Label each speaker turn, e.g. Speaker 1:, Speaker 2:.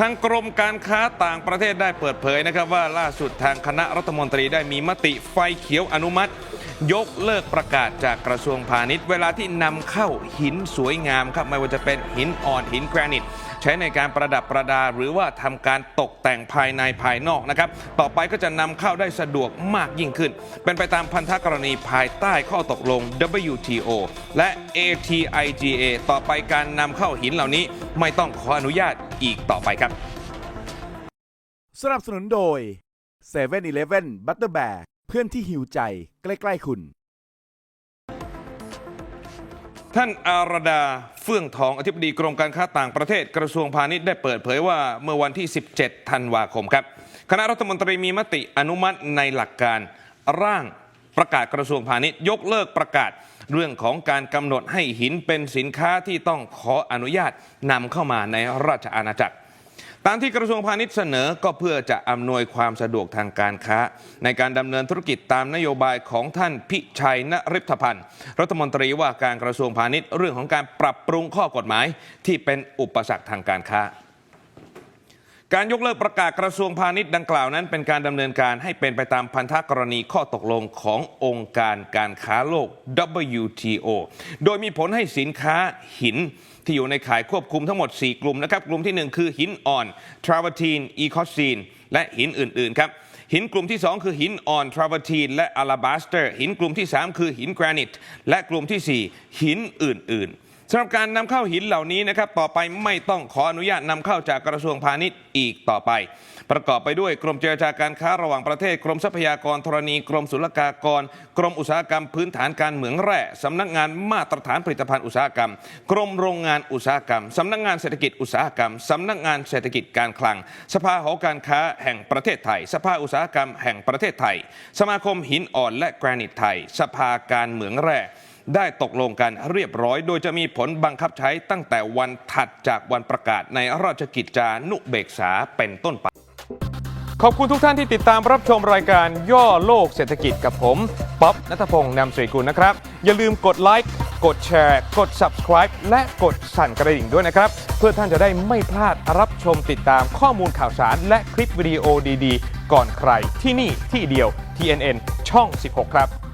Speaker 1: ทางกรมการค้าต่างประเทศได้เปิดเผยนะครับว่าล่าสุดทางคณะรัฐมนตรีได้มีมติไฟเขียวอนุมัติ ยกเลิกประกาศจากกระทรวงพาณิชย์ เวลาที่นำเข้าหินสวยงามครับไม่ว่าจะเป็นหินอ่อนหินแกรนิต ใช้ในการประดับประดาหรือว่าทำการตกแต่งภายในภายนอกนะครับ ต่อไปก็จะนำเข้าได้สะดวกมากยิ่งขึ้น เป็นไปตามพันธกรณีภายใต้ข้อตกลง WTO และ ATIGA ต่อไปการนำเข้าหินเหล่านี้ไม่ต้องขออนุญาตอีกต่อไปครับ
Speaker 2: สนับสนุนโดย7 e เ e ่ e อบัต เพื่อนที่หิวใจใกล้ ๆ คุณ
Speaker 1: ท่านอารดาเฟื่องทองอธิบดีกรมการค้าต่างประเทศกระทรวงพาณิชย์ได้เปิดเผยว่าเมื่อวันที่ 17 ธันวาคมครับ คณะรัฐมนตรีมีมติอนุมัติในหลักการร่างประกาศกระทรวงพาณิชย์ยกเลิกประกาศเรื่องของการกำหนดให้หินเป็นสินค้าที่ต้องขออนุญาตนำเข้ามาในราชอาณาจักร ตามที่กระทรวงพาณิชย์เสนอก็เพื่อจะอำนวยความสะดวกทางการค้า ในการดำเนินธุรกิจตามนโยบายของท่านพิชัยนริพพันธ์รัฐมนตรีว่าการกระทรวงพาณิชย์เรื่องของการปรับปรุงข้อกฎหมายที่เป็นอุปสรรคทางการค้า การยกเลิกประกาศกระทรวงพาณิชย์ดังกล่าวนั้น เป็นการดำเนินการให้เป็นไปตามพันธกรณีข้อตกลงขององค์การการค้าโลก WTO โดยมีผลให้สินค้าหินที่อยู่ในขายควบคุมทั้งหมด 4 กลุ่มนะครับ กลุ่มที่ 1 คือหินอ่อนทรา v าทีนอีคอซีนและหินอื่น ๆ ครับหินกลุ่มที่ 2 คือหินอ่อนทรา v าทีนและอะลาบาสเตอร์ หินกลุ่มที่ 3 คือหินแกรนิตและกลุ่มทีสี่4 หินอื่น ๆ สำหรับการนำเข้าหินเหล่านี้นะครับต่อไปไม่ต้องขออนุญาตนำเข้าจากกระทรวงพาณิชย์อีกต่อไป ประกอบไปด้วยกรมเจรจาการค้าระหว่างประเทศ กรมทรัพยากรธรณี กรมศุลกากร กรมอุตสาหกรรมพื้นฐานการเหมืองแร่สำนักงานมาตรฐานผลิตภัณฑ์อุตสาหกรรม กรมโรงงานอุตสาหกรรมสำนักงานเศรษฐกิจอุตสาหกรรมสำนักงานเศรษฐกิจการคลัง สภาหอการค้าแห่งประเทศไทย สภาอุตสาหกรรมแห่งประเทศไทย สมาคมหินอ่อนและแกรนิตไทย สภาการเหมืองแร่ ได้ตกลงกันเรียบร้อย โดยจะมีผลบังคับใช้ตั้งแต่วันถัดจากวันประกาศในราชกิจจานุเบกษาเป็นต้นไป ขอบคุณทุกท่านที่ติดตามรับชมรายการย่อโลกเศรษฐกิจกับผม ป๊อบนัทพงศ์นำสรีกุลนะครับ อย่าลืมกดไลค์กดแชร์ กด subscribe และกดสั่นกระดิ่งด้วยนะครับ เพื่อท่านจะได้ไม่พลาดรับชมติดตามข้อมูลข่าวสาร และคลิปวิดีโอดีๆ ก่อนใครที่นี่ที่เดียว TNN ช่อง 16 ครับ